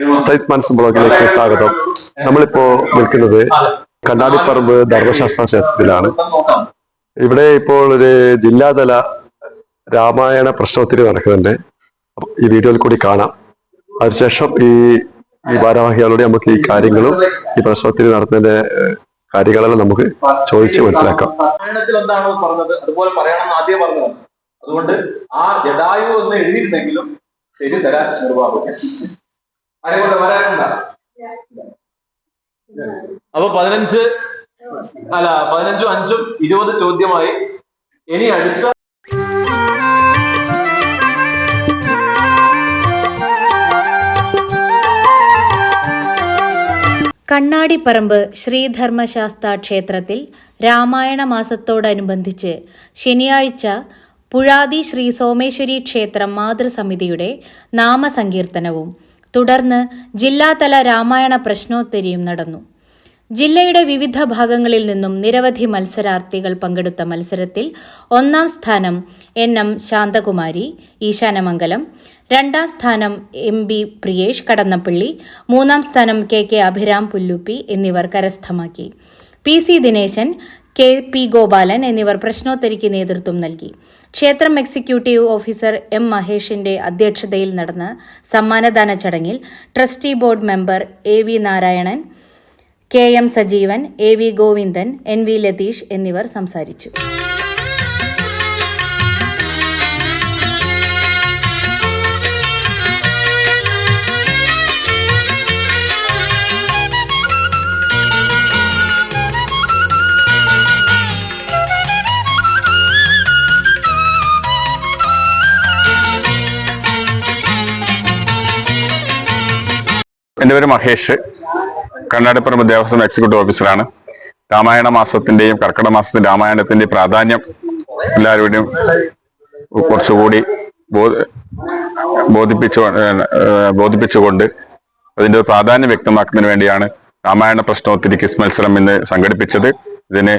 Site മനസ് ബ്ലോഗിലേക്ക് സ്വാഗതം. നമ്മളിപ്പോ നിൽക്കുന്നത് കണ്ണാടിപ്പറമ്പ് ധർമ്മശാസ്ത്ര ക്ഷേത്രത്തിലാണ്. ഇവിടെ ഇപ്പോൾ ഒരു ജില്ലാതല രാമായണ പ്രശ്നോത്തരി നടക്കുന്നുണ്ട്. ഈ വീഡിയോയിൽ കൂടി കാണാം. അതിനുശേഷം ഈ ഈ ഭാരവാഹികളോട് നമുക്ക് ഈ കാര്യങ്ങളും ഈ പ്രശ്നോത്തരി നടത്തുന്നതിന്റെ കാര്യങ്ങളെല്ലാം നമുക്ക് ചോദിച്ച് മനസ്സിലാക്കാം. രാമായണത്തിൽ എന്താണോ പറഞ്ഞത്? അതുപോലെ ആദ്യം അതുകൊണ്ട് ആ ജഡായു എന്ന് എഴുതിയിരുന്നെങ്കിലും ശരി തരാൻ നിർവാഹമില്ല അതേപോലെ വരാനുണ്ട അപ്പൊ പതിനഞ്ച് അല്ല പതിനഞ്ചും അഞ്ചും ഇരുപത് ചോദ്യമായി. ഇനി അടുത്ത കണ്ണാടിപ്പറമ്പ് ശ്രീധർമ്മശാസ്ത ക്ഷേത്രത്തിൽ രാമായണ മാസത്തോടനുബന്ധിച്ച് ശനിയാഴ്ച പുഴാതി ശ്രീ സോമേശ്വരി ക്ഷേത്രം മാതൃസമിതിയുടെ നാമസങ്കീർത്തനവും തുടർന്ന് ജില്ലാതല രാമായണ പ്രശ്നോത്തരിയും നടന്നു. ജില്ലയുടെ വിവിധ ഭാഗങ്ങളിൽ നിന്നും നിരവധി മത്സരാർത്ഥികൾ പങ്കെടുത്ത മത്സരത്തിൽ ഒന്നാം സ്ഥാനം എൻ എം ശാന്തകുമാരി ഈശാനമംഗലം രണ്ടാം സ്ഥാനം എം ബി പ്രിയേഷ് കടന്നപ്പള്ളി മൂന്നാം സ്ഥാനം കെ കെ അഭിരാം പുല്ലുപ്പി എന്നിവർ കരസ്ഥമാക്കി. P C Dineshan K P Gopalan എന്നിവർ പ്രശ്നോത്തരിക്ക് നേതൃത്വം നൽകി. ക്ഷേത്രം എക്സിക്യൂട്ടീവ് ഓഫീസർ എം മഹേഷിന്റെ അധ്യക്ഷതയിൽ നടന്ന സമ്മാനദാന ചടങ്ങിൽ trustee board member A V Narayanan K M Sajeevan A V Govindan N V Latheesh എന്നിവർ സംസാരിച്ചു. എന്റെ പേര് മഹേഷ്. കണ്ണാടിപ്പുറം ദേവസ്വം എക്സിക്യൂട്ടീവ് ഓഫീസറാണ് രാമായണ മാസത്തിന്റെയും കർക്കിടക മാസത്തിന്റെ രാമായണത്തിന്റെയും പ്രാധാന്യം എല്ലാവരുടെയും കുറച്ചുകൂടി ബോധ- ബോധിപ്പിച്ചു ബോധിപ്പിച്ചുകൊണ്ട് അതിന്റെ പ്രാധാന്യം വ്യക്തമാക്കുന്നതിന് വേണ്ടിയാണ് രാമായണ പ്രശ്നോത്തരി ക്വിസ് മത്സരം ഇന്ന് സംഘടിപ്പിച്ചത്. ഇതിന്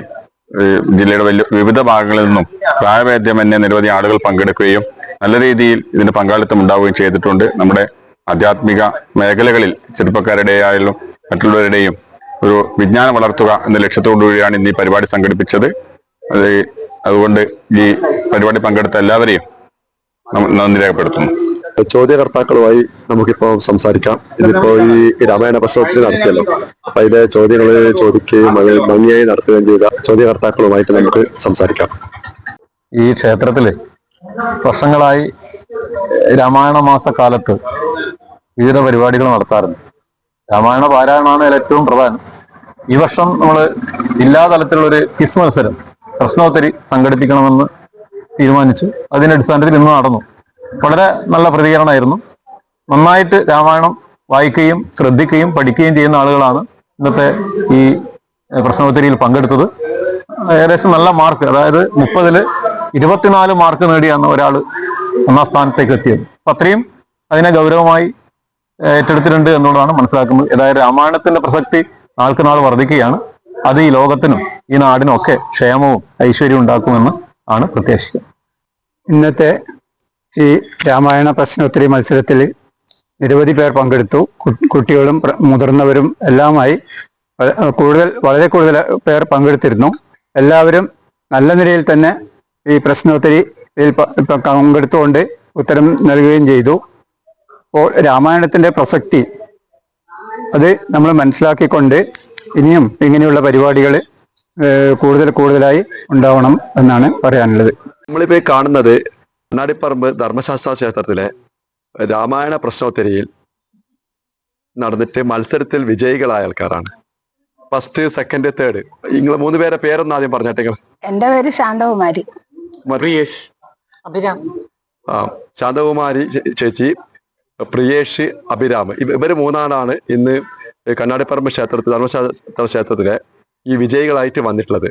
ജില്ലയുടെ വലിയ വിവിധ ഭാഗങ്ങളിൽ നിന്നും പ്രായഭേദ്യമന്യേ നിരവധി ആളുകൾ പങ്കെടുക്കുകയും നല്ല രീതിയിൽ ഇതിന് പങ്കാളിത്തം ഉണ്ടാവുകയും ചെയ്തിട്ടുണ്ട്. നമ്മുടെ ആധ്യാത്മിക മേഖലകളിൽ ചെറുപ്പക്കാരുടെ ആയാലും മറ്റുള്ളവരുടെയും ഒരു വിജ്ഞാനം വളർത്തുക എന്ന ലക്ഷ്യത്തോടു കൂടിയാണ് ഇന്ന് ഈ പരിപാടി സംഘടിപ്പിച്ചത്. അത് അതുകൊണ്ട് ഈ പരിപാടി പങ്കെടുത്ത എല്ലാവരെയും നന്ദി രേഖപ്പെടുത്തുന്നു. ചോദ്യകർത്താക്കളുമായി നമുക്കിപ്പോ സംസാരിക്കാം. ഇതിപ്പോ ഈ രാമായണ പ്രശ്നത്തിൽ നടത്തിയല്ലോ. അപ്പൊ അതിലെ ചോദ്യങ്ങൾ ചോദിക്കുകയും അത് ഭംഗിയായി നടത്തുകയും ചെയ്ത ചോദ്യകർത്താക്കളുമായിട്ട് നമുക്ക് സംസാരിക്കാം. ഈ ക്ഷേത്രത്തിൽ വർഷങ്ങളായി രാമായണ മാസക്കാലത്ത് വിവിധ പരിപാടികൾ നടത്താറുണ്ട്. രാമായണ പാരായണമാണ് ഏറ്റവും പ്രധാനം. ഈ വർഷം നമ്മൾ ജില്ലാ തലത്തിലുള്ള ഒരു ക്വിസ് മത്സരം പ്രശ്നോത്തരി സംഘടിപ്പിക്കണമെന്ന് തീരുമാനിച്ചു. അതിന്റെ അടിസ്ഥാനത്തിൽ ഇന്ന് നടന്നു. വളരെ നല്ല പ്രതികരണമായിരുന്നു. നന്നായിട്ട് രാമായണം വായിക്കുകയും ശ്രദ്ധിക്കുകയും പഠിക്കുകയും ചെയ്യുന്ന ആളുകളാണ് ഇന്നത്തെ ഈ പ്രശ്നോത്തരിയിൽ പങ്കെടുത്തത്. ഏകദേശം നല്ല മാർക്ക് അതായത് മുപ്പതിൽ ഇരുപത്തിനാല് മാർക്ക് നേടിയാണ് ഒരാൾ ഒന്നാം സ്ഥാനത്തേക്ക് എത്തിയത്. അത്രയും അതിനെ ഗൗരവമായി ഏറ്റെടുത്തിട്ടുണ്ട് എന്നുള്ളതാണ് മനസ്സിലാക്കുന്നത്. ഏതായാലും രാമായണത്തിന്റെ പ്രസക്തി നാൾക്ക് നാൾ വർദ്ധിക്കുകയാണ്. അത് ഈ ലോകത്തിനും ഈ നാടിനും ഒക്കെ ക്ഷേമവും ഐശ്വര്യവും ഉണ്ടാക്കുമെന്ന് ആണ് പ്രത്യാശിക്കുന്നത്. ഇന്നത്തെ ഈ രാമായണ പ്രശ്നോത്തരി മത്സരത്തിൽ നിരവധി പേർ പങ്കെടുത്തു. കുട്ടികളും മുതിർന്നവരും എല്ലാമായി കൂടുതൽ വളരെ കൂടുതൽ പേർ പങ്കെടുത്തിരുന്നു. എല്ലാവരും നല്ല നിലയിൽ തന്നെ ഈ പ്രശ്നോത്തരിയിൽ പങ്കെടുത്തുകൊണ്ട് ഉത്തരം നൽകുകയും ചെയ്തു. അപ്പോൾ രാമായണത്തിന്റെ പ്രസക്തി അത് നമ്മൾ മനസ്സിലാക്കിക്കൊണ്ട് ഇനിയും ഇങ്ങനെയുള്ള പരിപാടികൾ കൂടുതൽ കൂടുതലായി ഉണ്ടാവണം എന്നാണ് പറയാനുള്ളത്. നമ്മളിപ്പോൾ കാണുന്നത് കണ്ണാടിപ്പറമ്പ് ധർമ്മശാസ്ത്ര ക്ഷേത്രത്തിലെ രാമായണ പ്രശ്നോത്തരിയിൽ നടന്നിട്ട് മത്സരത്തിൽ വിജയികളായ ആൾക്കാരാണ്. ഫസ്റ്റ് സെക്കൻഡ് തേർഡ് നിങ്ങൾ മൂന്ന് പേരെ പേരൊന്നും ആദ്യം പറഞ്ഞാട്ടെ എന്റെ പേര് ശാന്തകുമാരി. അഭിരാം. ആ ശാന്തകുമാരി ചേച്ചി. പ്രിയേഷ് അഭിരാമ് ഇവർ ഇവർ മൂന്നാളാണ് ഇന്ന് കണ്ണാടിപ്പറമ്പ് ക്ഷേത്രത്തിൽ ധർമ്മശാസ്ത്ര ക്ഷേത്രത്തിലെ ഈ വിജയികളായിട്ട് വന്നിട്ടുള്ളത്.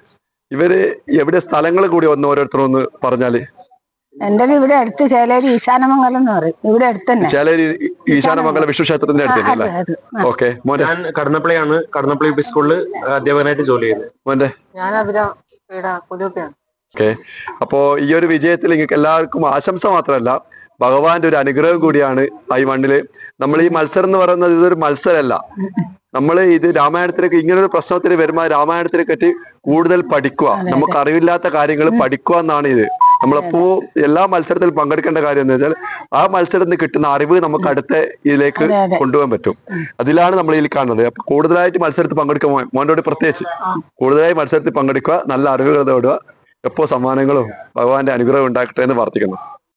ഇവർ എവിടെ സ്ഥലങ്ങൾ കൂടി ഒന്ന് ഓരോരുത്തരും ഒന്ന് പറഞ്ഞാൽ? എന്റെ ഇവിടെ അടുത്ത് ചേലേരി ഈശാനമംഗലം എന്ന് പറയും. ഇവിടെ അടുത്ത് തന്നെ ചേലേരി ഈശാനമംഗലം. വിഷ്ണു ക്ഷേത്രത്തിന്റെ അടുത്ത് അല്ലേ. ഓക്കെ മോനെ. ഞാൻ കടന്നപ്പള്ളിയാണ്. കടന്നപ്പള്ളി പി സ്കൂളിൽ അധ്യാപകനായിട്ട് ജോലി ചെയ്യുന്നത് മോന്റെ ഞാൻ അഭിരാം ഓക്കെ. അപ്പോ ഈ ഒരു വിജയത്തിൽ നിങ്ങൾക്ക് എല്ലാവർക്കും ആശംസ മാത്രമല്ല. ഭഗവാന്റെ ഒരു അനുഗ്രഹം കൂടിയാണ് ഈ മണ്ണിൽ. നമ്മൾ ഈ മത്സരം എന്ന് പറയുന്നത് ഇതൊരു മത്സരമല്ല. നമ്മൾ ഇത് രാമായണത്തിലേക്ക് ഇങ്ങനെ ഒരു പ്രശ്നത്തിന് വരുമ്പോൾ രാമായണത്തിനെ പറ്റി കൂടുതൽ പഠിക്കുക. നമുക്ക് അറിവില്ലാത്ത കാര്യങ്ങൾ പഠിക്കുക എന്നാണ് ഇത്. നമ്മളപ്പോ എല്ലാ മത്സരത്തിൽ പങ്കെടുക്കേണ്ട കാര്യം എന്ന് വെച്ചാൽ ആ മത്സരത്തിൽ നിന്ന് കിട്ടുന്ന അറിവ് നമുക്ക് അടുത്ത ഇതിലേക്ക്. കൊണ്ടുപോകാൻ പറ്റും. അതിലാണ് നമ്മൾ ഇതിൽ കാണുന്നത്. അപ്പൊ കൂടുതലായിട്ട് മത്സരത്തിൽ പങ്കെടുക്കുക മോനോട് പ്രത്യേകിച്ച് കൂടുതലായി മത്സരത്തിൽ പങ്കെടുക്കുക നല്ല അറിവുകൾ നേടുക എപ്പോ സമ്മാനങ്ങളും ഭഗവാന്റെ അനുഗ്രഹം ഉണ്ടാക്കട്ടെ എന്ന് പ്രാർത്ഥിക്കുന്നു.